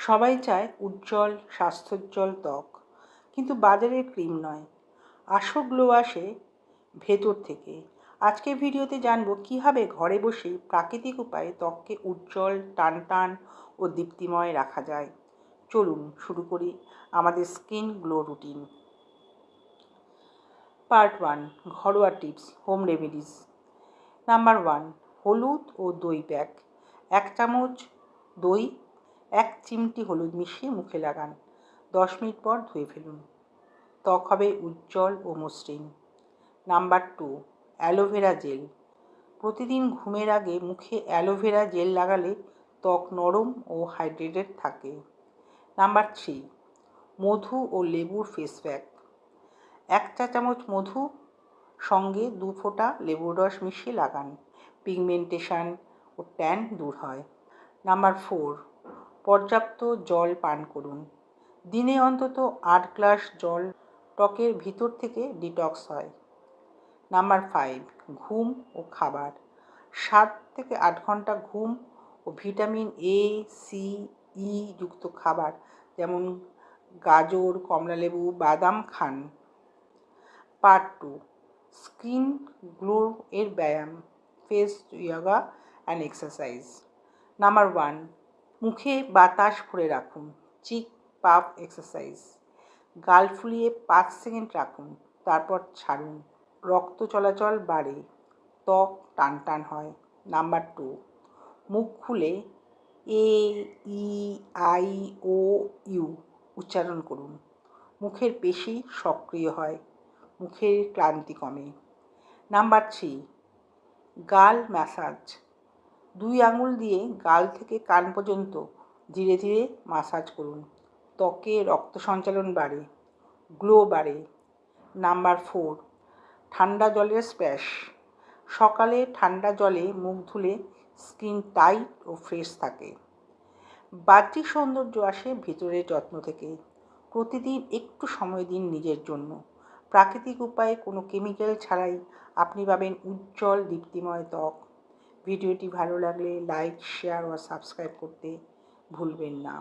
সবাই চায় উজ্জ্বল, স্বাস্থ্যোজ্জ্বল ত্বক। কিন্তু বাজারের ক্রিম নয়। আসল গ্লো আসে ভেতর থেকে। আজকের ভিডিওতে জানব কীভাবে ঘরে বসেই প্রাকৃতিক উপায়ে ত্বককে উজ্জ্বল টান টান ও দীপ্তিময় রাখা যায়। চলুন শুরু করি আমাদের skin glow routine. Part one, ঘরোয়া tips, home remedies. Number one, হলুদ ও দই প্যাক। এক চামচ দই এক চিমটি হলুদ মিশিয়ে মুখে লাগান। দশ মিনিট পর ধুয়ে ফেলুন। ত্বক হবে উজ্জ্বল ও মসৃণ। Number two, aloe vera gel. প্রতিদিন ঘুমের আগে মুখে অ্যালোভেরা জেল লাগালে ত্বক নরম ও হাইড্রেটেড থাকে। নাম্বার থ্রি, মধু ও লেবুর ফেস প্যাক। এক চা চামচ মধু, সঙ্গে দু ফোঁটা লেবুর রস মিশিয়ে লাগান। পিগমেন্টেশন ও ট্যান দূর হয়। নাম্বার ফোর পর্যাপ্ত জল পান করুন। দিনে অন্তত আট গ্লাস জল টকের ভিতর থেকে ডিটক্স হয়। নাম্বার ফাইভ, ঘুম ও খাবার। সাত থেকে আট ঘণ্টা ঘুম ও ভিটামিন এ, সি, ই যুক্ত খাবার যেমন গাজর, কমলালেবু, বাদাম খান। পার্ট টু, স্কিন গ্লো এর ব্যায়াম, face, yoga and exercise. Number one মুখে বাতাস ভরে রাখুন চিক পাপ এক্সারসাইজ গাল ফুলিয়ে পাঁচ সেকেন্ড রাখুন, তারপর ছাড়ুন। রক্ত চলাচল বাড়ে, ত্বক টান টান হয়। নাম্বার টু মুখ খুলে এ ই আই ও ইউ উচ্চারণ করুন। মুখের পেশি সক্রিয় হয়, মুখের ক্লান্তি কমে। নাম্বার থ্রি গাল ম্যাসাজ দুই আঙুল দিয়ে গাল থেকে কান পর্যন্ত ধীরে ধীরে মাসাজ করুন। ত্বকে রক্ত সঞ্চালন বাড়ে, গ্লো বাড়ে। নাম্বার ফোর, ঠান্ডা জলের স্প্যাশ। সকালে ঠান্ডা জলে মুখ ধুলে স্কিন টাইট ও ফ্রেশ থাকে। বাহ্যিক সৌন্দর্য আসে ভিতরের যত্ন থেকে। প্রতিদিন একটু সময় দিন নিজের জন্য। প্রাকৃতিক উপায়ে কোনো কেমিক্যাল ছাড়াই আপনি পাবেন উজ্জ্বল দীপ্তিময় ত্বক। ভিডিওটি ভালো লাগলে লাইক শেয়ার ও সাবস্ক্রাইব করতে ভুলবেন না।